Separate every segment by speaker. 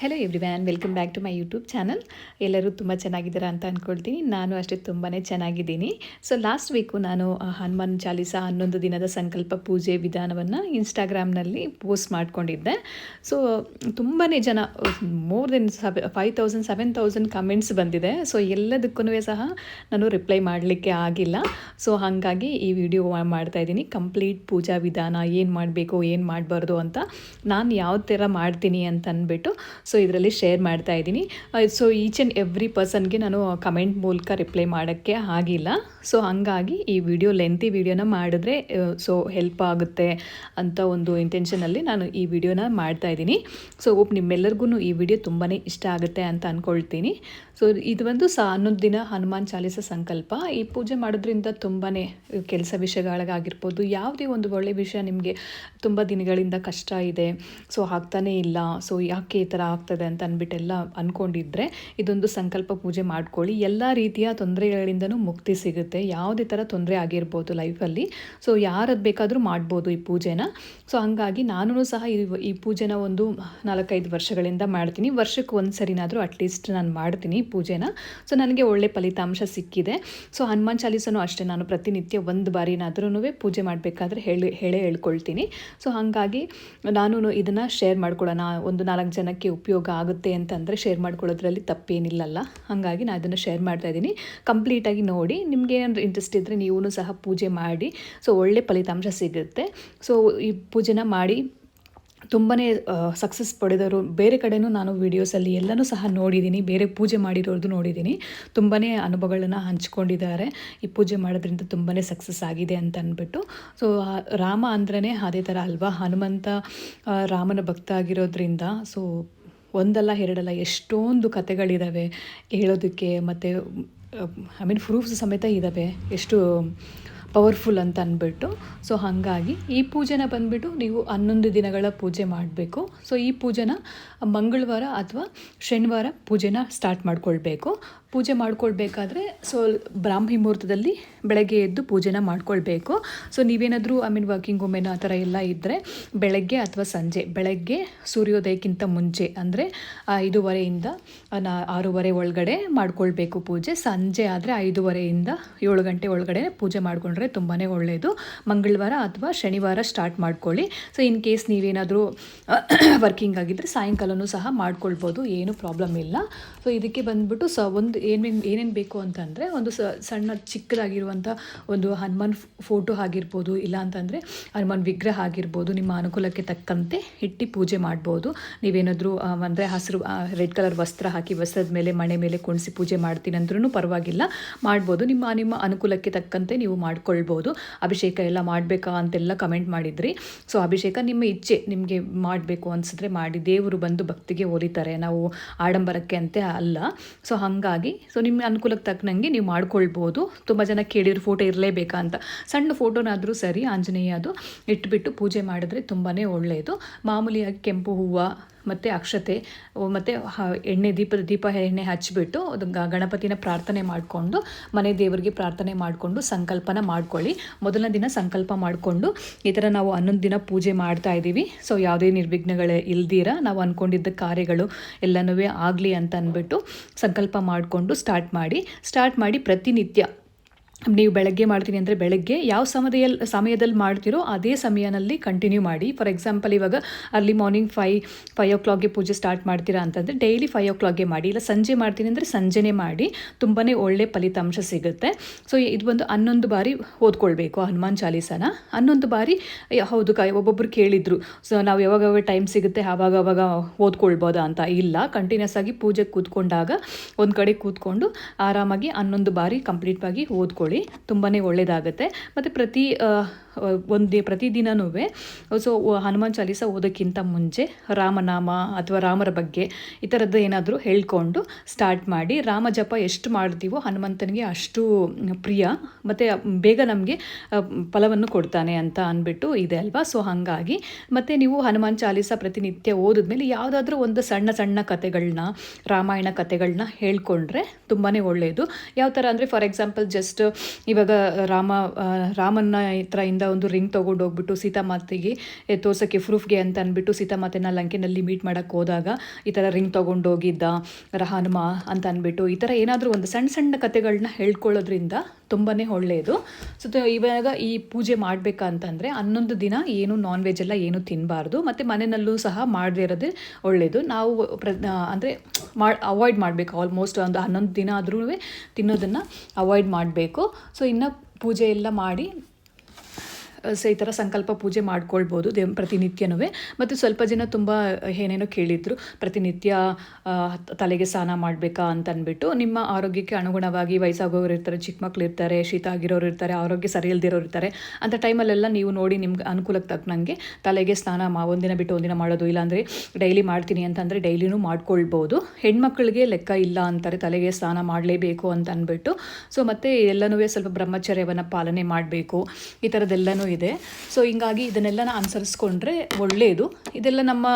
Speaker 1: Hello everyone welcome back to my YouTube channel ಎಲ್ಲರೂ ತುಂಬ ಚೆನ್ನಾಗಿದ್ದೀರಾ ಅಂತ ಅಂದ್ಕೊಳ್ತೀನಿ ನಾನು ಅಷ್ಟೇ ತುಂಬಾ ಚೆನ್ನಾಗಿದ್ದೀನಿ. ಸೊ ಲಾಸ್ಟ್ ವೀಕು ನಾನು ಹನುಮಾನ್ ಚಾಲಿಸ ಹನ್ನೊಂದು ದಿನದ ಸಂಕಲ್ಪ ಪೂಜೆ ವಿಧಾನವನ್ನು ಇನ್ಸ್ಟಾಗ್ರಾಮ್ನಲ್ಲಿ ಪೋಸ್ಟ್ ಮಾಡಿಕೊಂಡಿದ್ದೆ. ಸೊ ತುಂಬಾ ಜನ more than seven five thousand seven thousand comments ಬಂದಿದೆ. ಸೊ ಎಲ್ಲದಕ್ಕೂ ಸಹ ನಾನು ರಿಪ್ಲೈ ಮಾಡಲಿಕ್ಕೆ ಆಗಿಲ್ಲ. ಸೊ ಹಾಗಾಗಿ ಈ ವಿಡಿಯೋ ಮಾಡ್ತಾ ಇದ್ದೀನಿ. ಕಂಪ್ಲೀಟ್ ಪೂಜಾ ವಿಧಾನ, ಏನು ಮಾಡಬೇಕು, ಏನು ಮಾಡಬಾರ್ದು ಅಂತ. ನಾನು ಯಾವ ಥರ ಮಾಡ್ತೀನಿ ಅಂತ ಅಂದ್ಬಿಟ್ಟು ಸೊ ಇದರಲ್ಲಿ ಶೇರ್ ಮಾಡ್ತಾ ಇದ್ದೀನಿ. ಸೊ ಈಚ್ ಆ್ಯಂಡ್ ಎವ್ರಿ ಪರ್ಸನ್ಗೆ ನಾನು ಕಮೆಂಟ್ ಮೂಲಕ ರಿಪ್ಲೈ ಮಾಡೋಕ್ಕೆ ಆಗಿಲ್ಲ. ಸೊ ಹಾಗಾಗಿ ಈ ವಿಡಿಯೋ ಲೆಂತಿ ವಿಡಿಯೋನ ಮಾಡಿದ್ರೆ ಸೊ ಹೆಲ್ಪ್ ಆಗುತ್ತೆ ಅಂತ ಒಂದು ಇಂಟೆನ್ಷನಲ್ಲಿ ನಾನು ಈ ವಿಡಿಯೋನ ಮಾಡ್ತಾ ಇದ್ದೀನಿ. ಸೊ ಹೋಪ್ ನಿಮ್ಮೆಲ್ಲರಿಗೂ ಈ ವಿಡಿಯೋ ತುಂಬಾ ಇಷ್ಟ ಆಗುತ್ತೆ ಅಂತ ಅಂದ್ಕೊಳ್ತೀನಿ ಸೊ ಇದು ಒಂದು ಸ ಹನ್ನೊಂದು ದಿನ ಹನುಮಾನ್ ಚಾಲಿಸ ಸಂಕಲ್ಪ. ಈ ಪೂಜೆ ಮಾಡೋದ್ರಿಂದ ತುಂಬಾ ಕೆಲಸ ವಿಷಯಗಳಾಗಿರ್ಬೋದು. ಯಾವುದೇ ಒಂದು ಒಳ್ಳೆಯ ವಿಷಯ ನಿಮಗೆ ತುಂಬ ದಿನಗಳಿಂದ ಕಷ್ಟ ಇದೆ ಸೊ ಆಗ್ತಾನೇ ಇಲ್ಲ ಸೊ ಯಾಕೆ ಈ ಥರ ಆಗ್ತದೆ ಅಂತ ಅಂದ್ಬಿಟ್ಟೆಲ್ಲ ಅಂದ್ಕೊಂಡಿದ್ರೆ ಇದೊಂದು ಸಂಕಲ್ಪ ಪೂಜೆ ಮಾಡ್ಕೊಳ್ಳಿ. ಎಲ್ಲ ರೀತಿಯ ತೊಂದರೆಗಳಿಂದನೂ ಮುಕ್ತಿ ಸಿಗುತ್ತೆ. ಯಾವುದೇ ಥರ ತೊಂದರೆ ಆಗಿರ್ಬೋದು ಲೈಫಲ್ಲಿ ಸೊ ಯಾರದ್ದು ಬೇಕಾದರೂ ಮಾಡ್ಬೋದು ಈ ಪೂಜೆನ. ಸೊ ಹಂಗಾಗಿ ನಾನು ಸಹ ಈ ಈ ಪೂಜೆನ ಒಂದು ನಾಲ್ಕೈದು ವರ್ಷಗಳಿಂದ ಮಾಡ್ತೀನಿ. ವರ್ಷಕ್ಕೆ ಒಂದು ಸರಿನಾದರೂ ಅಟ್ಲೀಸ್ಟ್ ನಾನು ಮಾಡ್ತೀನಿ. ಪೂಜೆನ. ಸೊ ನನಗೆ ಒಳ್ಳೆ ಫಲಿತಾಂಶ ಸಿಕ್ಕಿದೆ. ಸೊ ಹನುಮಾನ್ ಚಾಲೀಸನೂ ಅಷ್ಟೇ. ನಾನು ಪ್ರತಿನಿತ್ಯ ಒಂದು ಬಾರಿನಾದ್ರೂ ಪೂಜೆ ಮಾಡಬೇಕಾದ್ರೆ ಹೇಳಿ, ಹೇಳೇ ಹೇಳ್ಕೊಳ್ತೀನಿ. ಸೊ ಹಾಗಾಗಿ ನಾನು ಇದನ್ನು ಶೇರ್ ಮಾಡ್ಕೊಳ್ಳೋಣ. ಒಂದು ನಾಲ್ಕು ಜನಕ್ಕೆ ಉಪಯೋಗ ಆಗುತ್ತೆ ಅಂತಂದರೆ ಶೇರ್ ಮಾಡ್ಕೊಳ್ಳೋದ್ರಲ್ಲಿ ತಪ್ಪೇನಿಲ್ಲಲ್ಲ. ಹಾಗಾಗಿ ನಾನು ಇದನ್ನು ಶೇರ್ ಮಾಡ್ತಾ ಇದ್ದೀನಿ. ಕಂಪ್ಲೀಟಾಗಿ ನೋಡಿ. ನಿಮಗೆ ಏನಾದರೂ ಇಂಟ್ರೆಸ್ಟ್ ಇದ್ದರೆ ನೀವು ಸಹ ಪೂಜೆ ಮಾಡಿ. ಸೊ ಒಳ್ಳೆ ಫಲಿತಾಂಶ ಸಿಗುತ್ತೆ. ಸೊ ಈ ಪೂಜೆನ ಮಾಡಿ ತುಂಬಾ ಸಕ್ಸಸ್ ಪಡೆದವರು. ಬೇರೆ ಕಡೆಯೂ ನಾನು ವೀಡಿಯೋಸಲ್ಲಿ ಎಲ್ಲನೂ ಸಹ ನೋಡಿದ್ದೀನಿ. ಬೇರೆ ಪೂಜೆ ಮಾಡಿರೋದು ನೋಡಿದ್ದೀನಿ. ತುಂಬಾ ಅನುಭವಗಳನ್ನು ಹಂಚ್ಕೊಂಡಿದ್ದಾರೆ. ಈ ಪೂಜೆ ಮಾಡೋದ್ರಿಂದ ತುಂಬಾ ಸಕ್ಸಸ್ ಆಗಿದೆ ಅಂತ ಅಂದ್ಬಿಟ್ಟು ಸೊ ರಾಮ ಅಂದ್ರೇ ಅದೇ ಥರ ಅಲ್ವಾ? ಹನುಮಂತ ರಾಮನ ಭಕ್ತ ಆಗಿರೋದ್ರಿಂದ. ಸೊ ಒಂದಲ್ಲ ಎರಡಲ್ಲ ಎಷ್ಟೊಂದು ಕತೆಗಳಿದ್ದಾವೆ ಹೇಳೋದಕ್ಕೆ. ಮತ್ತು ಐ ಮೀನ್ ಪ್ರೂಫ್ಸ್ ಸಮೇತ ಇದ್ದಾವೆ ಎಷ್ಟು ಪವರ್ಫುಲ್ ಅಂತ ಅಂದ್ಬಿಟ್ಟು ಸೊ, ಹಾಗಾಗಿ ಈ ಪೂಜೆನ ಬಂದುಬಿಟ್ಟು ನೀವು ಹನ್ನೊಂದು ದಿನಗಳ ಪೂಜೆ ಮಾಡಬೇಕು. ಸೊ, ಈ ಪೂಜೆನ ಮಂಗಳವಾರ ಅಥವಾ ಶನಿವಾರ ಪೂಜೆನ ಸ್ಟಾರ್ಟ್ ಮಾಡ್ಕೊಳ್ಬೇಕು. ಪೂಜೆ ಮಾಡ್ಕೊಳ್ಬೇಕಾದ್ರೆ ಸೊ ಬ್ರಾಹ್ಮಿ ಮುಹೂರ್ತದಲ್ಲಿ ಬೆಳಗ್ಗೆ ಎದ್ದು ಪೂಜೆನ ಮಾಡ್ಕೊಳ್ಬೇಕು. ಸೊ ನೀವೇನಾದರೂ ಐ ಮೀನ್ ವರ್ಕಿಂಗ್ ವುಮೆನ್ ಆ ಥರ ಎಲ್ಲ ಇದ್ದರೆ ಬೆಳಗ್ಗೆ ಅಥವಾ ಸಂಜೆ, ಬೆಳಗ್ಗೆ ಸೂರ್ಯೋದಯಕ್ಕಿಂತ ಮುಂಚೆ, ಅಂದರೆ ಐದೂವರೆಯಿಂದ ನಾ, ಆರೂವರೆ ಒಳಗಡೆ ಮಾಡ್ಕೊಳ್ಬೇಕು ಪೂಜೆ. ಸಂಜೆ ಆದರೆ ಐದೂವರೆಯಿಂದ ಏಳು ಗಂಟೆ ಒಳಗಡೆ ಪೂಜೆ ಮಾಡಿಕೊಂಡ್ರೆ ತುಂಬಾ ಒಳ್ಳೆಯದು ಮಂಗಳವಾರ ಅಥವಾ ಶನಿವಾರ ಸ್ಟಾರ್ಟ್ ಮಾಡ್ಕೊಳ್ಳಿ. ಸೊ ಇನ್ ಕೇಸ್ ನೀವೇನಾದರೂ ವರ್ಕಿಂಗ್ ಆಗಿದ್ದರೆ ಸಾಯಂಕಾಲನೂ ಸಹ ಮಾಡ್ಕೊಳ್ಬೋದು, ಏನು ಪ್ರಾಬ್ಲಮ್ ಇಲ್ಲ. ಸೊ ಇದಕ್ಕೆ ಬಂದ್ಬಿಟ್ಟು ಸ, ಒಂದು ಏನೇನು ಏನೇನು ಬೇಕು ಅಂತಂದರೆ ಒಂದು ಸಣ್ಣ ಚಿಕ್ಕದಾಗಿರುವಂಥ ಒಂದು ಹನುಮಾನ್ ಫೋಟೋ ಆಗಿರ್ಬೋದು, ಇಲ್ಲ ಅಂತಂದರೆ ಹನುಮಾನ್ ವಿಗ್ರಹ ಆಗಿರ್ಬೋದು, ನಿಮ್ಮ ಅನುಕೂಲಕ್ಕೆ ತಕ್ಕಂತೆ ಇಟ್ಟು ಪೂಜೆ ಮಾಡ್ಬೋದು. ನೀವೇನಾದರೂ ಅಂದರೆ ಹಸಿರು ರೆಡ್ ಕಲರ್ ವಸ್ತ್ರ ಹಾಕಿ ವಸ್ತ್ರದ ಮೇಲೆ, ಮಣೆ ಮೇಲೆ ಕುಣಿಸಿ ಪೂಜೆ ಮಾಡ್ತೀನಿ ಅಂದ್ರೂ ಪರವಾಗಿಲ್ಲ. ಮಾಡ್ಬೋದು. ನಿಮ್ಮ ನಿಮ್ಮ ಅನುಕೂಲಕ್ಕೆ ತಕ್ಕಂತೆ ನೀವು ಮಾಡ್ಕೊಳ್ಬೋದು. ಅಭಿಷೇಕ ಎಲ್ಲ ಮಾಡಬೇಕಾ ಅಂತೆಲ್ಲ ಕಮೆಂಟ್ ಮಾಡಿದ್ರಿ. ಸೊ, ಅಭಿಷೇಕ ನಿಮ್ಮ ಇಚ್ಛೆ, ನಿಮಗೆ ಮಾಡಬೇಕು ಅನಿಸಿದ್ರೆ ಮಾಡಿ. ದೇವರು ಬಂದು ಭಕ್ತಿಗೆ ಒಲಿತಾರೆ ನಾವು ಆಡಂಬರಕ್ಕೆ ಅಂತೆ ಅಲ್ಲ. ಸೊ, ಹಾಗಾಗಿ ಸೊ ನಿಮ್ಮ ಅನುಕೂಲಕ್ಕೆ ತಕ್ಕನಂಗೆ ನೀವು ಮಾಡ್ಕೊಳ್ಬೋದು. ತುಂಬ ಜನ ಕೇಳಿರೋ ಫೋಟೋ ಇರಲೇಬೇಕಾ ಅಂತ. ಸಣ್ಣ ಫೋಟೋನಾದರೂ ಸರಿ, ಆಂಜನೇಯ ಅದು ಇಟ್ಬಿಟ್ಟು ಪೂಜೆ ಮಾಡಿದ್ರೆ ತುಂಬಾ ಒಳ್ಳೆಯದು. ಮಾಮೂಲಿಯಾಗಿ ಕೆಂಪು ಹೂವು ಮತ್ತು ಅಕ್ಷತೆ ಮತ್ತು ಎಣ್ಣೆ ದೀಪದ ದೀಪ ಎಣ್ಣೆ ಹಚ್ಚಿಬಿಟ್ಟು ಅದು ಗಣಪತಿನ ಪ್ರಾರ್ಥನೆ ಮಾಡಿಕೊಂಡು, ಮನೆ ದೇವರಿಗೆ ಪ್ರಾರ್ಥನೆ ಮಾಡಿಕೊಂಡು, ಸಂಕಲ್ಪನ ಮಾಡ್ಕೊಳ್ಳಿ. ಮೊದಲನೇ ದಿನ ಸಂಕಲ್ಪ ಮಾಡಿಕೊಂಡು ಈ ಥರ ನಾವು ಹನ್ನೊಂದು ದಿನ ಪೂಜೆ ಮಾಡ್ತಾ ಇದ್ದೀವಿ. ಸೊ, ಯಾವುದೇ ನಿರ್ವಿಘ್ನಗಳೇ ಇಲ್ದಿರ, ನಾವು ಅಂದ್ಕೊಂಡಿದ್ದ ಕಾರ್ಯಗಳು ಎಲ್ಲನೂ ಆಗಲಿ ಅಂತ ಅಂದ್ಬಿಟ್ಟು ಸಂಕಲ್ಪ ಮಾಡಿಕೊಂಡು ಸ್ಟಾರ್ಟ್ ಮಾಡಿ ಸ್ಟಾರ್ಟ್ ಮಾಡಿ ಪ್ರತಿನಿತ್ಯ ನೀವು ಬೆಳಗ್ಗೆ ಮಾಡ್ತೀನಿ ಅಂದರೆ ಬೆಳಗ್ಗೆ ಯಾವ ಸಮಯದಲ್ಲಿ ಸಮಯದಲ್ಲಿ ಮಾಡ್ತೀರೋ ಅದೇ ಸಮಯದಲ್ಲಿ ಕಂಟಿನ್ಯೂ ಮಾಡಿ. ಫಾರ್ ಎಕ್ಸಾಂಪಲ್ ಇವಾಗ ಅರ್ಲಿ ಮಾರ್ನಿಂಗ್ ಫೈ ಫೈ ಓ ಕ್ಲಾಕ್ಗೆ ಪೂಜೆ ಸ್ಟಾರ್ಟ್ ಮಾಡ್ತೀರಾ ಅಂತಂದರೆ ಡೈಲಿ ಫೈವ್ ಓ ಕ್ಲಾಕ್ಗೆ ಮಾಡಿ. ಇಲ್ಲ ಸಂಜೆ ಮಾಡ್ತೀನಿ ಅಂದರೆ ಸಂಜೆನೇ ಮಾಡಿ. ತುಂಬಾ ಒಳ್ಳೆ ಫಲಿತಾಂಶ ಸಿಗುತ್ತೆ. ಸೊ ಇದು ಒಂದು ಹನ್ನೊಂದು ಬಾರಿ ಓದ್ಕೊಳ್ಬೇಕು ಹನುಮಾನ್ ಚಾಲೀಸನ. ಹನ್ನೊಂದು ಬಾರಿ ಹೌದು ಕ ಒಬ್ಬೊಬ್ಬರು ಕೇಳಿದರು. ಸೊ ನಾವು ಯಾವಾಗ ಯಾವಾಗ ಟೈಮ್ ಸಿಗುತ್ತೆ ಆವಾಗ ಅವಾಗ ಓದ್ಕೊಳ್ಬೋದಾ ಅಂತ. ಇಲ್ಲ ಕಂಟಿನ್ಯೂಸ್ ಆಗಿ ಪೂಜೆಗೆ ಕೂತ್ಕೊಂಡಾಗ ಒಂದು ಕಡೆ ಕೂತ್ಕೊಂಡು ಆರಾಮಾಗಿ ಹನ್ನೊಂದು ಬಾರಿ ಕಂಪ್ಲೀಟ್ ಆಗಿ ಓದ್ಕೊಳ್ಳಿ ತುಂಬಾ ಒಳ್ಳೆಯದಾಗುತ್ತೆ ಮತ್ತು ಪ್ರತಿ ಒಂದು ಪ್ರತಿದಿನವೂ ಸೊ ಹನುಮಾನ್ ಚಾಲೀಸ ಓದೋಕ್ಕಿಂತ ಮುಂಚೆ ರಾಮನಾಮ ಅಥವಾ ರಾಮರ ಬಗ್ಗೆ ಈ ಥರದ್ದು ಏನಾದರೂ ಹೇಳ್ಕೊಂಡು ಸ್ಟಾರ್ಟ್ ಮಾಡಿ, ರಾಮ ಜಪ ಎಷ್ಟು ಮಾಡ್ತೀವೋ ಹನುಮಂತನಿಗೆ ಅಷ್ಟು ಪ್ರಿಯ. ಮತ್ತು ಬೇಗ ನಮಗೆ ಫಲವನ್ನು ಕೊಡ್ತಾನೆ ಅಂತ ಅಂದ್ಬಿಟ್ಟು ಇದೆ ಅಲ್ವಾ? ಸೊ ಹಾಗಾಗಿ ಮತ್ತು ನೀವು ಹನುಮಾನ್ ಚಾಲೀಸ ಪ್ರತಿನಿತ್ಯ ಓದಿದ್ಮೇಲೆ ಯಾವುದಾದ್ರೂ ಒಂದು ಸಣ್ಣ ಸಣ್ಣ ಕಥೆಗಳನ್ನ ರಾಮಾಯಣ ಕಥೆಗಳನ್ನ ಹೇಳ್ಕೊಂಡ್ರೆ ತುಂಬಾ ಒಳ್ಳೆಯದು ಯಾವ ಥರ ಅಂದರೆ ಫಾರ್ ಎಕ್ಸಾಂಪಲ್ ಜಸ್ಟ್ ಇವಾಗ ರಾಮ ರಾಮನ ಹತ್ರ ಹತ್ರದಿಂದ ಒಂದು ರಿಂಗ್ ತೊಗೊಂಡು ಹೋಗ್ಬಿಟ್ಟು ಸೀತಾಮಾತೆಗೆ ತೋರ್ಸೋಕ್ಕೆ ಪ್ರೂಫ್ಗೆ ಅಂತ ಅಂದ್ಬಿಟ್ಟು ಸೀತಾಮಾತೆನ ಲಂಕೆನಲ್ಲಿ ಮೀಟ್ ಮಾಡೋಕ್ಕೆ ಹೋದಾಗ ಈ ಥರ ರಿಂಗ್ ತೊಗೊಂಡು ಹೋಗಿದ್ದ ರ ಅಂತ ಅಂದ್ಬಿಟ್ಟು ಈ ಥರ ಏನಾದರೂ ಒಂದು ಸಣ್ಣ ಸಣ್ಣ ಕತೆಗಳನ್ನ ಹೇಳ್ಕೊಳ್ಳೋದ್ರಿಂದ ತುಂಬಾ ಒಳ್ಳೆಯದು ಸೊ ಇವಾಗ ಈ ಪೂಜೆ ಮಾಡಬೇಕಂತಂದರೆ ಹನ್ನೊಂದು ದಿನ ಏನು ನಾನ್ ವೆಜ್ ಎಲ್ಲ ಏನು ತಿನ್ನಬಾರ್ದು ಮತ್ತು ಮನೆಯಲ್ಲೂ ಸಹ ಮಾಡದೇ ಇರೋದೇ ಒಳ್ಳೆಯದು ನಾವು ಪ್ರ ಅಂದರೆ ಮಾ ಅವಾಯ್ಡ್ ಮಾಡಬೇಕು. ಆಲ್ಮೋಸ್ಟ್ ಒಂದು ಹನ್ನೊಂದು ದಿನ ಆದ್ರೂ ತಿನ್ನೋದನ್ನು ಅವಾಯ್ಡ್ ಮಾಡಬೇಕು. ಸೊ ಇನ್ನು ಪೂಜೆ ಎಲ್ಲ ಮಾಡಿ ಸೊ ಈ ಥರ ಸಂಕಲ್ಪ ಪೂಜೆ ಮಾಡ್ಕೊಳ್ಬೋದು ದೇವ್ ಪ್ರತಿನಿತ್ಯನೂ ಮತ್ತು ಸ್ವಲ್ಪ ಜನ ತುಂಬ ಏನೇನೋ ಕೇಳಿದ್ರು. ಪ್ರತಿನಿತ್ಯ ತಲೆಗೆ ಸ್ನಾನ ಮಾಡಬೇಕಾ ಅಂತ ಅಂದ್ಬಿಟ್ಟು ನಿಮ್ಮ ಆರೋಗ್ಯಕ್ಕೆ ಅನುಗುಣವಾಗಿ ವಯಸ್ಸಾಗೋರು ಇರ್ತಾರೆ, ಚಿಕ್ಕ ಮಕ್ಳು ಇರ್ತಾರೆ, ಶೀತ ಆಗಿರೋರು ಇರ್ತಾರೆ, ಆರೋಗ್ಯ ಸರಿ ಇಲ್ದಿರೋರು ಇರ್ತಾರೆ. ಅಂಥ ಟೈಮಲ್ಲೆಲ್ಲ ನೀವು ನೋಡಿ ನಿಮ್ಗೆ ಅನುಕೂಲಕ್ಕೆ ತಕ್ಕನಂಗೆ ತಲೆಗೆ ಸ್ನಾನ ಮಾ, ಒಂದಿನ ಬಿಟ್ಟು ಒಂದಿನ ಮಾಡೋದು. ಇಲ್ಲಾಂದರೆ ಡೈಲಿ ಮಾಡ್ತೀನಿ ಅಂತಂದರೆ ಡೈಲಿನೂ ಮಾಡ್ಕೊಳ್ಬೋದು. ಹೆಣ್ಮಕ್ಳಿಗೆ ಲೆಕ್ಕ ಇಲ್ಲ ಅಂತಾರೆ, ತಲೆಗೆ ಸ್ನಾನ ಮಾಡಲೇಬೇಕು ಅಂತ ಅಂದ್ಬಿಟ್ಟು. ಸೊ, ಮತ್ತು ಎಲ್ಲನೂ ಸ್ವಲ್ಪ ಬ್ರಹ್ಮಚರ್ಯವನ್ನು ಪಾಲನೆ ಮಾಡಬೇಕು. ಈ ಥರದ್ದೆಲ್ಲನೂ ಇದೆ. ಸೊ ಹಿಂಗಾಗಿ ಇದನ್ನೆಲ್ಲ ಅನುಸರಿಸ್ಕೊಂಡ್ರೆ ಒಳ್ಳೆಯದು ಇದೆಲ್ಲ ನಮ್ಮ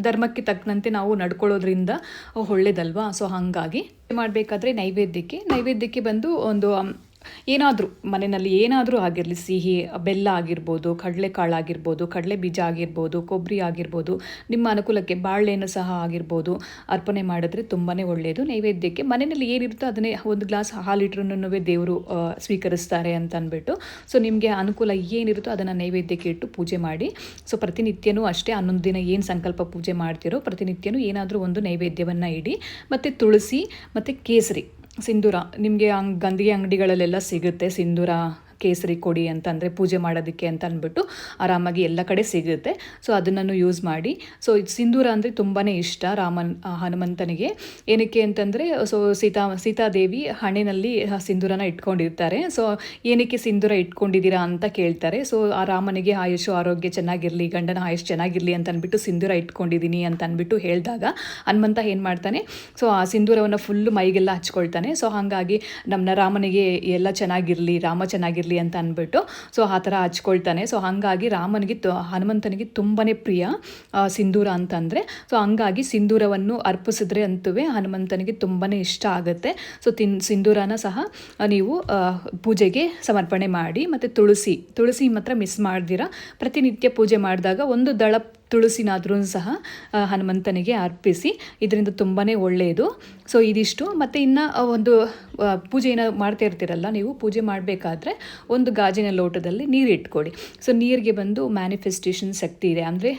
Speaker 1: ಧರ್ಮಕ್ಕೆ ತಕ್ಕಂತೆ ನಾವು ನಡ್ಕೊಳ್ಳೋದ್ರಿಂದ ಒಳ್ಳೇದಲ್ವಾ? ಸೊ ಹಾಗಾಗಿ ಮಾಡಬೇಕಾದ್ರೆ ನೈವೇದ್ಯಕ್ಕೆ. ನೈವೇದ್ಯಕ್ಕೆ ಬಂದು ಒಂದು ಏನಾದರೂ ಮನೆಯಲ್ಲಿ ಏನಾದರೂ ಆಗಿರಲಿ, ಸಿಹಿ, ಬೆಲ್ಲ ಆಗಿರ್ಬೋದು ಕಡಲೆಕಾಳು ಆಗಿರ್ಬೋದು ಕಡಲೆ ಬೀಜ ಆಗಿರ್ಬೋದು, ಕೊಬ್ಬರಿ ಆಗಿರ್ಬೋದು, ನಿಮ್ಮ ಅನುಕೂಲಕ್ಕೆ ಬಾಳೆಹಣ್ಣು ಸಹ ಆಗಿರ್ಬೋದು, ಅರ್ಪಣೆ ಮಾಡಿದ್ರೆ ತುಂಬಾ ಒಳ್ಳೆಯದು. ನೈವೇದ್ಯಕ್ಕೆ ಮನೆಯಲ್ಲಿ ಏನಿರುತ್ತೋ ಅದನ್ನೇ ಒಂದು ಗ್ಲಾಸ್ ಹಾಲಿಟ್ರೂ ದೇವರು ಸ್ವೀಕರಿಸ್ತಾರೆ ಅಂತ ಅಂದ್ಬಿಟ್ಟು. ಸೊ, ನಿಮಗೆ ಅನುಕೂಲ ಏನಿರುತ್ತೋ ಅದನ್ನು ನೈವೇದ್ಯಕ್ಕೆ ಇಟ್ಟು ಪೂಜೆ ಮಾಡಿ. ಸೊ, ಪ್ರತಿನಿತ್ಯನೂ ಅಷ್ಟೇ ಹನ್ನೊಂದು ದಿನ ಏನು ಸಂಕಲ್ಪ ಪೂಜೆ ಮಾಡ್ತಿರೋ ಪ್ರತಿನಿತ್ಯನೂ ಏನಾದರೂ ಒಂದು ನೈವೇದ್ಯವನ್ನು ಇಡಿ. ಮತ್ತು ತುಳಸಿ, ಮತ್ತು ಕೇಸರಿ. ಸಿಂಧೂರ ನಿಮಗೆ ಹಂಗೆ ಗಂಧಿಗೆ ಅಂಗಡಿಗಳಲ್ಲೆಲ್ಲ ಸಿಗುತ್ತೆ ಸಿಂಧೂರ ಕೇಸರಿ ಕೊಡಿ ಅಂತಂದರೆ ಪೂಜೆ ಮಾಡೋದಕ್ಕೆ ಅಂತ ಅಂದ್ಬಿಟ್ಟು ಆರಾಮಾಗಿ ಎಲ್ಲ ಕಡೆ ಸಿಗುತ್ತೆ. ಸೊ ಅದನ್ನು ಯೂಸ್ ಮಾಡಿ. ಸೊ ಇದು ಸಿಂಧೂರ ಅಂದರೆ ತುಂಬಾ ಇಷ್ಟ ರಾಮನ್ ಹನುಮಂತನಿಗೆ. ಏನಕ್ಕೆ ಅಂತಂದರೆ ಸೊ ಸೀತಾ, ಸೀತಾದೇವಿ ಹಣೆಯಲ್ಲಿ ಸಿಂಧೂರನ ಇಟ್ಕೊಂಡಿರ್ತಾರೆ. ಸೊ ಏನಕ್ಕೆ ಸಿಂಧೂರ ಇಟ್ಕೊಂಡಿದ್ದೀರಾ ಅಂತ ಕೇಳ್ತಾರೆ. ಸೊ ಆ ರಾಮನಿಗೆ ಆಯುಷು, ಆರೋಗ್ಯ ಚೆನ್ನಾಗಿರಲಿ, ಗಂಡನ ಆಯುಷ್ ಚೆನ್ನಾಗಿರಲಿ ಅಂತ ಅಂದ್ಬಿಟ್ಟು ಸಿಂಧೂರ ಇಟ್ಕೊಂಡಿದ್ದೀನಿ ಅಂತ ಅಂದ್ಬಿಟ್ಟು ಹೇಳಿದಾಗ ಹನುಮಂತ ಏನು ಮಾಡ್ತಾನೆ ಸೊ ಆ ಸಿಂಧೂರವನ್ನು ಫುಲ್ಲು ಮೈಗೆಲ್ಲ ಹಚ್ಕೊಳ್ತಾನೆ. ಸೊ ಹಾಗಾಗಿ ನಮ್ಮನ್ನ ರಾಮನಿಗೆ ಎಲ್ಲ ಚೆನ್ನಾಗಿರಲಿ, ರಾಮ ಚೆನ್ನಾಗಿರಲಿ ಅಂತ ಅಂದ್ಬಿಟ್ಟು ಸೊ ಆ ಥರ ಹಚ್ಕೊಳ್ತಾನೆ. ಸೊ ಹಾಗಾಗಿ ರಾಮನಿಗೆ ಹನುಮಂತನಿಗೆ ತುಂಬಾ ಪ್ರಿಯ ಸಿಂಧೂರ ಅಂತಂದರೆ. ಸೊ ಹಂಗಾಗಿ ಸಿಂಧೂರವನ್ನು ಅರ್ಪಿಸಿದ್ರೆ ಅಂತೂ ಹನುಮಂತನಿಗೆ ತುಂಬಾ ಇಷ್ಟ ಆಗುತ್ತೆ. ಸೊ ತಿನ್, ಸಿಂಧೂರನ ಸಹ ನೀವು ಪೂಜೆಗೆ ಸಮರ್ಪಣೆ ಮಾಡಿ ಮತ್ತು ತುಳಸಿ ತುಳಸಿ ಮಾತ್ರ ಮಿಸ್ ಮಾಡ್ದಿರ. ಪ್ರತಿನಿತ್ಯ ಪೂಜೆ ಮಾಡಿದಾಗ ಒಂದು ದಳ ತುಳಸಿನಾದ್ರೂ ಸಹ ಹನುಮಂತನಿಗೆ ಅರ್ಪಿಸಿ, ಇದರಿಂದ ತುಂಬಾ ಒಳ್ಳೆಯದು. ಸೊ ಇದಿಷ್ಟು. ಮತ್ತು ಇನ್ನು ಒಂದು ಪೂಜೆಯನ್ನು ಮಾಡ್ತಾ ಇರ್ತೀರಲ್ಲ, ನೀವು ಪೂಜೆ ಮಾಡಬೇಕಾದ್ರೆ ಒಂದು ಗಾಜಿನ ಲೋಟದಲ್ಲಿ ನೀರು ಇಟ್ಕೊಳ್ಳಿ ಸೊ ನೀರಿಗೆ ಬಂದು ಮ್ಯಾನಿಫೆಸ್ಟೇಷನ್ ಶಕ್ತಿ ಇದೆ. ಅಂದರೆ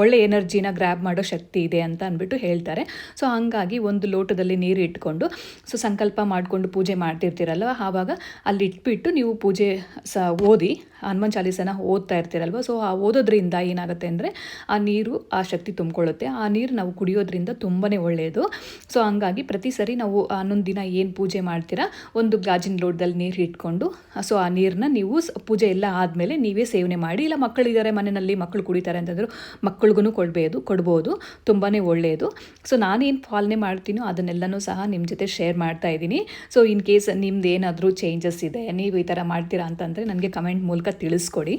Speaker 1: ಒಳ್ಳೆ ಎನರ್ಜಿನ ಗ್ರ್ಯಾಬ್ ಮಾಡೋ ಶಕ್ತಿ ಇದೆ ಅಂತ ಅಂದ್ಬಿಟ್ಟು ಹೇಳ್ತಾರೆ. ಸೊ ಹಂಗಾಗಿ ಒಂದು ಲೋಟದಲ್ಲಿ ನೀರು ಇಟ್ಕೊಂಡು ಸೊ ಸಂಕಲ್ಪ ಮಾಡಿಕೊಂಡು ಪೂಜೆ ಮಾಡ್ತಿರ್ತೀರಲ್ವ, ಆವಾಗ ಅಲ್ಲಿ ಇಟ್ಬಿಟ್ಟು ನೀವು ಪೂಜೆ ಸ, ಓದಿ, ಹನುಮಾನ್ ಚಾಲೀಸನ ಓದ್ತಾ ಇರ್ತೀರಲ್ವ ಸೊ ಆ ಓದೋದ್ರಿಂದ ಏನಾಗುತ್ತೆ ಅಂದರೆ ಆ ನೀರು, ಆ ಶಕ್ತಿ ತುಂಬಿಕೊಳ್ಳುತ್ತೆ. ಆ ನೀರು ನಾವು ಕುಡಿಯೋದ್ರಿಂದ ತುಂಬಾ ಒಳ್ಳೆಯದು ಸೊ ಹಂಗಾಗಿ ಪ್ರತಿ ಸರಿ ನಾವು ಹನ್ನೊಂದು ದಿನ ಏನು ಪೂಜೆ ಮಾಡ್ತೀರಾ, ಒಂದು ಗಾಜಿನ ಲೋಟದಲ್ಲಿ ನೀರು ಇಟ್ಕೊಂಡು ಸೊ, ಆ ನೀರನ್ನ ನೀವು ಪೂಜೆ ಎಲ್ಲ ಆದಮೇಲೆ ನೀವೇ ಸೇವನೆ ಮಾಡಿ. ಇಲ್ಲ ಮಕ್ಕಳಿದ್ದಾರೆ ಮನೆಯಲ್ಲಿ, ಮಕ್ಕಳು ಕುಡಿತಾರೆ ಅಂತಂದ್ರು ಮಕ್ಕಳಿಗೂ ಕೊಡಬೇಕು ಕೊಡ್ಬೋದು. ತುಂಬಾ ಒಳ್ಳೆಯದು ಸೊ ನಾನೇನು ಪಾಲನೆ ಮಾಡ್ತೀನೋ ಅದನ್ನೆಲ್ಲನೂ ಸಹ ನಿಮ್ಮ ಜೊತೆ ಶೇರ್ ಮಾಡ್ತಾ ಇದ್ದೀನಿ. ಸೊ ಇನ್ ಕೇಸ್ ನಿಮ್ದು ಏನಾದರೂ ಚೇಂಜಸ್ ಇದೆ, ನೀವು ಈ ಥರ ಮಾಡ್ತೀರಾ ಅಂತಂದರೆ ನನಗೆ ಕಮೆಂಟ್ ಮೂಲಕ ತಿಳಿಸ್ಕೊಡಿ.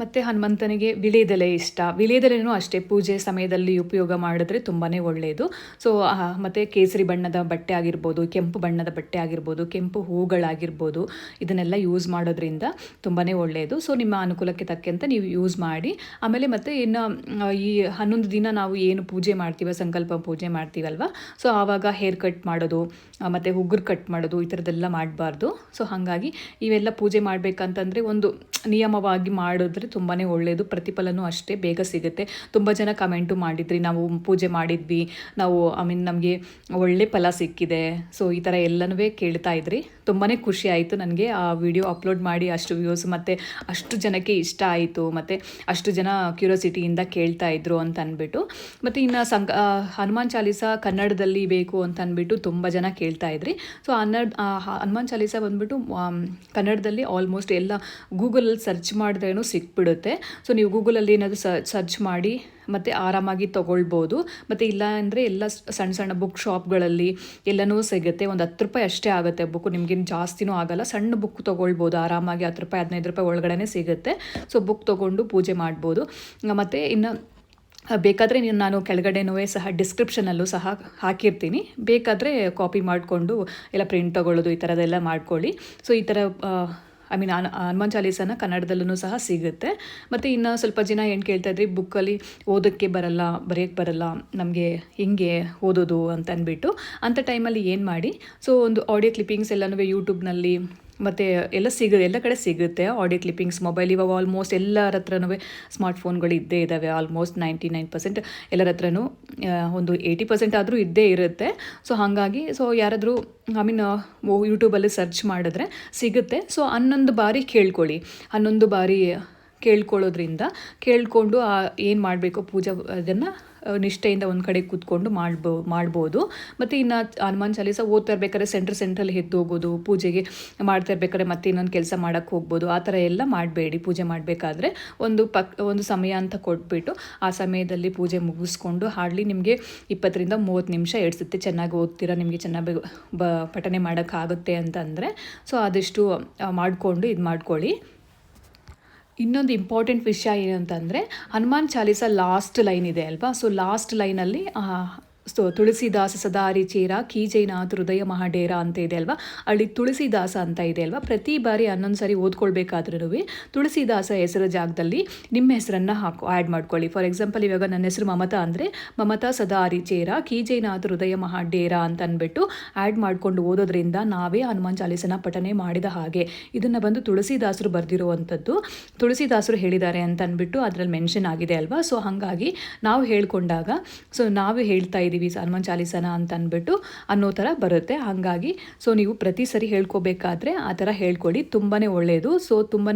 Speaker 1: ಮತ್ತು ಹನುಮಂತನಿಗೆ ವಿಳೇದೆಲೆ ಇಷ್ಟ. ವಿಳೇದೆಲೆಯೂ ಅಷ್ಟೇ, ಪೂಜೆ ಸಮಯದಲ್ಲಿ ಉಪಯೋಗ ಮಾಡಿದ್ರೆ ತುಂಬಾ ಒಳ್ಳೆಯದು ಸೊ ಮತ್ತು ಕೇಸರಿ ಬಣ್ಣದ ಬಟ್ಟೆ ಆಗಿರ್ಬೋದು, ಕೆಂಪು ಬಣ್ಣದ ಬಟ್ಟೆ ಆಗಿರ್ಬೋದು, ಕೆಂಪು ಹೂಗಳಾಗಿರ್ಬೋದು, ಇದನ್ನೆಲ್ಲ ಯೂಸ್ ಮಾಡೋದ್ರಿಂದ ತುಂಬಾ ಒಳ್ಳೆಯದು ಸೊ ನಿಮ್ಮ ಅನುಕೂಲಕ್ಕೆ ತಕ್ಕಂತೆ ನೀವು ಯೂಸ್ ಮಾಡಿ. ಆಮೇಲೆ ಮತ್ತು ಇನ್ನು ಈ ಹನ್ನೊಂದು ದಿನ ನಾವು ಏನು ಪೂಜೆ ಮಾಡ್ತೀವ, ಸಂಕಲ್ಪ ಪೂಜೆ ಮಾಡ್ತೀವಲ್ವ? ಸೊ ಆವಾಗ ಹೇರ್ ಕಟ್ ಮಾಡೋದು ಮತ್ತು ಉಗುರು ಕಟ್ ಮಾಡೋದು, ಈ ಥರದ್ದೆಲ್ಲ ಮಾಡಬಾರ್ದು. ಸೊ ಹಾಗಾಗಿ ಇವೆಲ್ಲ ಪೂಜೆ ಮಾಡಬೇಕಂತಂದರೆ ಒಂದು ನಿಯಮವಾಗಿ ಮಾಡಿದ್ರೆ ತುಂಬಾ ಒಳ್ಳೆಯದು ಪ್ರತಿಫಲನೂ ಅಷ್ಟೇ ಬೇಗ ಸಿಗುತ್ತೆ. ತುಂಬ ಜನ ಕಮೆಂಟು ಮಾಡಿದ್ರಿ, ನಾವು ಪೂಜೆ ಮಾಡಿದ್ವಿ, ನಾವು ಐ ಮೀನ್ ನಮಗೆ ಒಳ್ಳೆ ಫಲ ಸಿಕ್ಕಿದೆ. ಸೊ ಈ ಥರ ಎಲ್ಲನೂ ಕೇಳ್ತಾ ಇದ್ರಿ. ತುಂಬಾ ಖುಷಿ ಆಯಿತು ನನಗೆ ಆ ವಿಡಿಯೋ ಅಪ್ಲೋಡ್ ಮಾಡಿ, ಅಷ್ಟು ವ್ಯೂಸ್ ಮತ್ತು ಅಷ್ಟು ಜನಕ್ಕೆ ಇಷ್ಟ ಆಯಿತು, ಮತ್ತು ಅಷ್ಟು ಜನ ಕ್ಯೂರಿಯಾಸಿಟಿಯಿಂದ ಕೇಳ್ತಾ ಇದ್ರು ಅಂತ ಅಂದ್ಬಿಟ್ಟು. ಮತ್ತು ಇನ್ನು ಸಂಕ ಹನುಮಾನ್ ಚಾಲೀಸ ಕನ್ನಡದಲ್ಲಿ ಬೇಕು ಅಂತ ಅಂದ್ಬಿಟ್ಟು ತುಂಬ ಜನ ಕೇಳ್ತಾ ಇದ್ರಿ. ಸೊ ಹನ್ನೆರಡು ಹನುಮಾನ್ ಚಾಲೀಸ ಬಂದ್ಬಿಟ್ಟು ಕನ್ನಡದಲ್ಲಿ ಆಲ್ಮೋಸ್ಟ್ ಎಲ್ಲ ಗೂಗಲಲ್ಲಿ ಸರ್ಚ್ ಮಾಡಿದ್ರೇನು ಸಿಕ್ಬಿಡುತ್ತೆ. ಸೊ ನೀವು ಗೂಗಲಲ್ಲಿ ಏನಾದರೂ ಸರ್ಚ್ ಮಾಡಿ ಮತ್ತು ಆರಾಮಾಗಿ ತೊಗೊಳ್ಬೋದು. ಮತ್ತು ಇಲ್ಲ ಅಂದರೆ ಎಲ್ಲ ಸಣ್ಣ ಸಣ್ಣ ಬುಕ್ ಶಾಪ್ಗಳಲ್ಲಿ ಎಲ್ಲನೂ ಸಿಗುತ್ತೆ. ಒಂದು ಹತ್ತು ರೂಪಾಯಿ ಅಷ್ಟೇ ಆಗುತ್ತೆ ಬುಕ್ ನಿಮಗೇನು ಜಾಸ್ತಿನೂ ಆಗಲ್ಲ. ಸಣ್ಣ ಬುಕ್ ತೊಗೊಳ್ಬೋದು ಆರಾಮಾಗಿ. ಹತ್ತು ರೂಪಾಯಿ, ಹದಿನೈದು ರೂಪಾಯಿ ಒಳಗಡೆ ಸಿಗುತ್ತೆ. ಸೊ ಬುಕ್ ತೊಗೊಂಡು ಪೂಜೆ ಮಾಡ್ಬೋದು. ಮತ್ತು ಇನ್ನು ಬೇಕಾದರೆ ನೀನು ನಾನು ಕೆಳಗಡೆನೂ ಸಹ ಡಿಸ್ಕ್ರಿಪ್ಷನಲ್ಲೂ ಸಹ ಹಾಕಿರ್ತೀನಿ. ಬೇಕಾದರೆ ಕಾಪಿ ಮಾಡಿಕೊಂಡು ಎಲ್ಲ ಪ್ರಿಂಟ್ ತೊಗೊಳ್ಳೋದು ಈ ಥರದ್ದೆಲ್ಲ ಮಾಡ್ಕೊಳ್ಳಿ. ಸೊ ಈ ಥರ ಐ ಮೀನ್ ಹನುಮಾನ್ ಚಾಲೀಸನ ಕನ್ನಡದಲ್ಲೂ ಸಹ ಸಿಗುತ್ತೆ. ಮತ್ತು ಇನ್ನು ಸ್ವಲ್ಪ ಜನ ಏನು ಕೇಳ್ತಾ ಇದ್ರಿ, ಬುಕ್ಕಲ್ಲಿ ಓದೋಕ್ಕೆ ಬರಲ್ಲ ಬರೆಯೋಕ್ಕೆ ಬರಲ್ಲ, ನಮಗೆ ಹಿಂಗೆ ಓದೋದು ಅಂತ ಅಂದ್ಬಿಟ್ಟು ಅಂಥ ಟೈಮಲ್ಲಿ ಏನು ಮಾಡಿ ಸೊ ಒಂದು ಆಡಿಯೋ ಕ್ಲಿಪ್ಪಿಂಗ್ಸ್ ಎಲ್ಲನೂ ಯೂಟ್ಯೂಬ್ನಲ್ಲಿ ಮತ್ತು ಎಲ್ಲ ಸಿಗ, ಎಲ್ಲ ಕಡೆ ಸಿಗುತ್ತೆ. ಆಡಿಯೋ ಕ್ಲಿಪ್ಪಿಂಗ್ಸ್ ಮೊಬೈಲ್ ಇವಾಗ ಆಲ್ಮೋಸ್ಟ್ ಎಲ್ಲರ ಹತ್ರನೂ ಸ್ಮಾರ್ಟ್ ಫೋನ್ಗಳು ಇದ್ದೇ ಇದ್ದಾವೆ ಆಲ್ಮೋಸ್ಟ್ ನೈಂಟಿ ನೈನ್ ಪರ್ಸೆಂಟ್ ಎಲ್ಲರ ಹತ್ರನೂ ಒಂದು ಏಯ್ಟಿ ಪರ್ಸೆಂಟ್ ಆದರೂ ಇದ್ದೇ ಇರುತ್ತೆ. ಸೊ ಹಾಗಾಗಿ ಸೊ ಯಾರಾದರೂ ಐ ಮೀನ್ ಯೂಟ್ಯೂಬಲ್ಲಿ ಸರ್ಚ್ ಮಾಡಿದ್ರೆ ಸಿಗುತ್ತೆ. ಸೊ ಹನ್ನೊಂದು ಬಾರಿ ಕೇಳ್ಕೊಳ್ಳಿ. ಹನ್ನೊಂದು ಬಾರಿ ಕೇಳ್ಕೊಳ್ಳೋದ್ರಿಂದ ಕೇಳಿಕೊಂಡು ಏನು ಮಾಡಬೇಕು ಪೂಜೆ, ಅದನ್ನು ನಿಷ್ಠೆಯಿಂದ ಒಂದು ಕಡೆ ಕೂತ್ಕೊಂಡು ಮಾಡ್ಬೋ, ಮಾಡ್ಬೋದು. ಮತ್ತು ಇನ್ನು ಹನುಮಾನ್ ಚಾಲೀಸ ಓದ್ತಾ ಇರ್ಬೇಕಾದ್ರೆ ಸೆಂಟ್ರ್ ಸೆಂಟ್ರಲ್ಲಿ ಎದ್ದು ಹೋಗೋದು, ಪೂಜೆಗೆ ಮಾಡ್ತಾ ಇರ್ಬೇಕಾದ್ರೆ ಮತ್ತೆ ಇನ್ನೊಂದು ಕೆಲಸ ಮಾಡೋಕ್ಕೆ ಹೋಗ್ಬೋದು. ಆ ಥರ ಎಲ್ಲ ಮಾಡಬೇಡಿ, ಪೂಜೆ ಮಾಡಬೇಕಾದ್ರೆ ಒಂದು ಪಕ್, ಒಂದು ಸಮಯ ಅಂತ ಕೊಟ್ಬಿಟ್ಟು ಆ ಸಮಯದಲ್ಲಿ ಪೂಜೆ ಮುಗಿಸ್ಕೊಂಡು ಹಾರ್ಡ್ಲಿ ನಿಮಗೆ ಇಪ್ಪತ್ತರಿಂದ ಮೂವತ್ತು ನಿಮಿಷ ಎಡ್ಸುತ್ತೆ. ಚೆನ್ನಾಗಿ ಓದ್ತೀರಾ, ನಿಮಗೆ ಚೆನ್ನಾಗಿ ಬ ಪಠನೆ ಮಾಡೋಕ್ಕಾಗುತ್ತೆ ಅಂತಂದರೆ. ಸೊ ಆದಷ್ಟು ಮಾಡಿಕೊಂಡು ಇದು ಮಾಡ್ಕೊಳ್ಳಿ. ಇನ್ನೊಂದು ಇಂಪಾರ್ಟೆಂಟ್ ವಿಷಯ ಏನಂತಂದರೆ ಹನುಮಾನ್ ಚಾಲೀಸ ಲಾಸ್ಟ್ ಲೈನ್ ಇದೆ ಅಲ್ವಾ? ಸೊ ಲಾಸ್ಟ್ ಲೈನಲ್ಲಿ ಸೊ ತುಳಸಿದಾಸ ಸದಾರಿ ಚೇರ, ಕೀಜೈನಾಥ್ ಹೃದಯ ಮಹಾಡೇರ ಅಂತ ಇದೆ ಅಲ್ವಾ? ಅಲ್ಲಿ ತುಳಸಿದಾಸ ಅಂತ ಇದೆ ಅಲ್ವಾ? ಪ್ರತಿ ಬಾರಿ ಹನ್ನೊಂದು ಸಾರಿ ಓದ್ಕೊಳ್ಬೇಕಾದ್ರೂ ತುಳಸಿದಾಸ ಹೆಸರ ಜಾಗದಲ್ಲಿ ನಿಮ್ಮ ಹೆಸರನ್ನು ಹಾಕು ಆ್ಯಡ್ ಮಾಡ್ಕೊಳ್ಳಿ. ಫಾರ್ ಎಕ್ಸಾಂಪಲ್ ಇವಾಗ ನನ್ನ ಹೆಸರು ಮಮತಾ ಅಂದರೆ ಮಮತಾ ಸದಾರಿ ಚೇರ, ಕೀಜೈನಾಥ್ ಹೃದಯ ಮಹಾಡೇರ ಅಂತ ಅಂದ್ಬಿಟ್ಟು ಆ್ಯಡ್ ಮಾಡಿಕೊಂಡು ಓದೋದ್ರಿಂದ ನಾವೇ ಹನುಮಾನ್ ಚಾಲೀಸನ ಪಠನೆ ಮಾಡಿದ ಹಾಗೆ. ಇದನ್ನು ಬಂದು ತುಳಸಿದಾಸರು ಬರೆದಿರುವಂಥದ್ದು, ತುಳಸಿದಾಸರು ಹೇಳಿದ್ದಾರೆ ಅಂತ ಅಂದ್ಬಿಟ್ಟು ಅದರಲ್ಲಿ ಮೆನ್ಷನ್ ಆಗಿದೆ ಅಲ್ವಾ? ಸೊ ಹಾಗಾಗಿ ನಾವು ಹೇಳ್ಕೊಂಡಾಗ ಸೊ ನಾವು ಹೇಳ್ತಾ ಇದ್ದೀವಿ ಹನುಮಾನ್ ಚಾಲೀಸನ ಅಂತ ಅಂದ್ಬಿಟ್ಟು ಅನ್ನೋ ಥರ ಬರುತ್ತೆ. ಹಾಗಾಗಿ ಸೊ ನೀವು ಪ್ರತಿ ಸರಿ ಹೇಳ್ಕೋಬೇಕಾದ್ರೆ ಆ ಥರ ಹೇಳ್ಕೊಡಿ. ತುಂಬಾ ಒಳ್ಳೆಯದು ಸೊ ತುಂಬಾ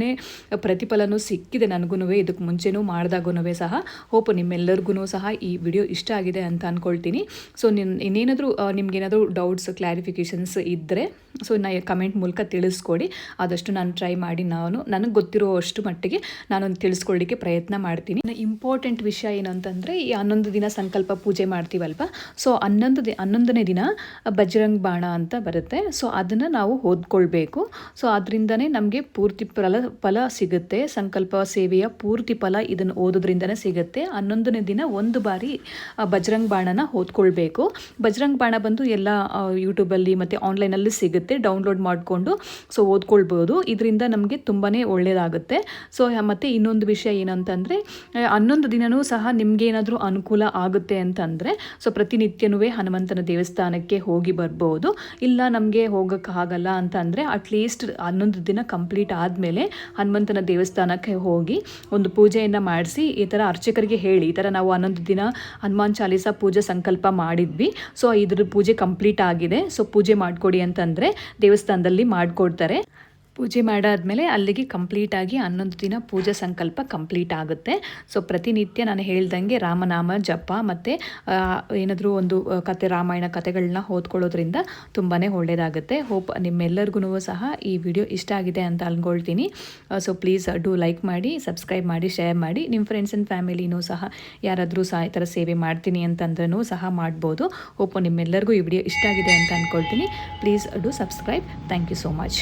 Speaker 1: ಪ್ರತಿಫಲನೂ ಸಿಕ್ಕಿದೆ ನನಗೂ ಇದಕ್ಕೆ ಮುಂಚೆನೂ ಮಾಡಿದಾಗೂ ಸಹ. ಹೋಪ್ ನಿಮ್ಮೆಲ್ಲರಿಗೂ ಸಹ ಈ ವಿಡಿಯೋ ಇಷ್ಟ ಆಗಿದೆ ಅಂತ ಅಂದ್ಕೊಳ್ತೀನಿ ಸೊ ನಿನ್ ಇನ್ನೇನಾದರೂ ನಿಮ್ಗೇನಾದರೂ ಡೌಟ್ಸ್, ಕ್ಲಾರಿಫಿಕೇಷನ್ಸ್ ಇದ್ದರೆ ಸೊ ನಾ ಕಮೆಂಟ್ ಮೂಲಕ ತಿಳಿಸ್ಕೊಡಿ. ಆದಷ್ಟು ನಾನು ಟ್ರೈ ಮಾಡಿ ನಾನು, ನನಗೆ ಗೊತ್ತಿರೋ ಅಷ್ಟು ಮಟ್ಟಿಗೆ ನಾನು ತಿಳಿಸ್ಕೊಳ್ಳಿಕ್ಕೆ ಪ್ರಯತ್ನ ಮಾಡ್ತೀನಿ. ಇಂಪಾರ್ಟೆಂಟ್ ವಿಷಯ ಏನು ಅಂತಂದರೆ ಈ ಹನ್ನೊಂದು ದಿನ ಸಂಕಲ್ಪ ಪೂಜೆ ಮಾಡ್ತೀವಲ್ವ? ಸೊ ಹನ್ನೊಂದು ದಿ ಹನ್ನೊಂದನೇ ದಿನ ಬಜರಂಗ್ ಬಾಣ ಅಂತ ಬರುತ್ತೆ. ಸೊ ಅದನ್ನು ನಾವು ಓದ್ಕೊಳ್ಬೇಕು. ಸೊ ಅದರಿಂದನೇ ನಮಗೆ ಪೂರ್ತಿ ಫಲ ಫಲ ಸಿಗುತ್ತೆ. ಸಂಕಲ್ಪ ಸೇವೆಯ ಪೂರ್ತಿ ಫಲ ಇದನ್ನು ಓದೋದ್ರಿಂದನೇ ಸಿಗುತ್ತೆ. ಹನ್ನೊಂದನೇ ದಿನ ಒಂದು ಬಾರಿ ಬಜರಂಗ್ ಬಾಣನ ಓದ್ಕೊಳ್ಬೇಕು. ಬಜರಂಗ್ ಬಾಣ ಬಂದು ಎಲ್ಲ ಯೂಟ್ಯೂಬಲ್ಲಿ ಮತ್ತು ಆನ್ಲೈನಲ್ಲಿ ಸಿಗುತ್ತೆ. ಡೌನ್ಲೋಡ್ ಮಾಡಿಕೊಂಡು, ಸೊ ಓದ್ಕೊಳ್ಬೋದು. ಇದರಿಂದ ನಮಗೆ ತುಂಬಾ ಒಳ್ಳೆಯದಾಗುತ್ತೆ ಸೊ ಮತ್ತು ಇನ್ನೊಂದು ವಿಷಯ ಏನಂತಂದರೆ ಹನ್ನೊಂದು ದಿನವೂ ಸಹ ನಿಮಗೇನಾದರೂ ಅನುಕೂಲ ಆಗುತ್ತೆ ಅಂತಂದರೆ, ಸೊ ಪ್ರತಿನಿತ್ಯನೂ ಹನುಮಂತನ ದೇವಸ್ಥಾನಕ್ಕೆ ಹೋಗಿ ಬರ್ಬೋದು. ಇಲ್ಲ ನಮಗೆ ಹೋಗೋಕ್ಕಾಗಲ್ಲ ಅಂತ ಅಂದರೆ ಅಟ್ಲೀಸ್ಟ್ ಹನ್ನೊಂದು ದಿನ ಕಂಪ್ಲೀಟ್ ಆದಮೇಲೆ ಹನುಮಂತನ ದೇವಸ್ಥಾನಕ್ಕೆ ಹೋಗಿ ಒಂದು ಪೂಜೆಯನ್ನು ಮಾಡಿಸಿ ಈ ಥರ ಅರ್ಚಕರಿಗೆ ಹೇಳಿ, ಈ ಥರ ನಾವು ಹನ್ನೊಂದು ದಿನ ಹನುಮಾನ್ ಚಾಲೀಸ ಪೂಜೆ ಸಂಕಲ್ಪ ಮಾಡಿದ್ವಿ. ಸೊ ಇದ್ರ ಪೂಜೆ ಕಂಪ್ಲೀಟ್ ಆಗಿದೆ. ಸೊ ಪೂಜೆ ಮಾಡಿಕೊಡಿ ಅಂತಂದರೆ ದೇವಸ್ಥಾನದಲ್ಲಿ ಮಾಡಿಕೊಡ್ತಾರೆ. ಪೂಜೆ ಮಾಡಾದಮೇಲೆ ಅಲ್ಲಿಗೆ ಕಂಪ್ಲೀಟಾಗಿ ಹನ್ನೊಂದು ದಿನ ಪೂಜಾ ಸಂಕಲ್ಪ ಕಂಪ್ಲೀಟ್ ಆಗುತ್ತೆ. ಸೊ ಪ್ರತಿನಿತ್ಯ ನಾನು ಹೇಳ್ದಂಗೆ ರಾಮನಾಮ, ಜಪ ಮತ್ತು ಏನಾದರೂ ಒಂದು ಕತೆ, ರಾಮಾಯಣ ಕತೆಗಳನ್ನ ಓದ್ಕೊಳ್ಳೋದ್ರಿಂದ ತುಂಬಾ ಒಳ್ಳೆಯದಾಗುತ್ತೆ ಹೋಪ್ ನಿಮ್ಮೆಲ್ಲರಿಗೂ ಸಹ ಈ ವಿಡಿಯೋ ಇಷ್ಟ ಆಗಿದೆ ಅಂತ ಅಂದ್ಕೊಳ್ತೀನಿ ಸೊ ಪ್ಲೀಸ್ ಡೂ ಲೈಕ್ ಮಾಡಿ ಸಬ್ಸ್ಕ್ರೈಬ್ ಮಾಡಿ ಶೇರ್ ಮಾಡಿ. ನಿಮ್ಮ ಫ್ರೆಂಡ್ಸ್ ಆ್ಯಂಡ್ ಫ್ಯಾಮಿಲಿನೂ ಸಹ ಯಾರಾದರೂ ಸಹ ಈ ಥರ ಸೇವೆ ಮಾಡ್ತೀನಿ ಅಂತಂದ್ರೂ ಸಹ ಮಾಡ್ಬೋದು. ಹೋಪ್ ನಿಮ್ಮೆಲ್ಲರಿಗೂ ಈ ವಿಡಿಯೋ ಇಷ್ಟ ಆಗಿದೆ ಅಂತ ಅಂದ್ಕೊಳ್ತೀನಿ please do subscribe thank you so much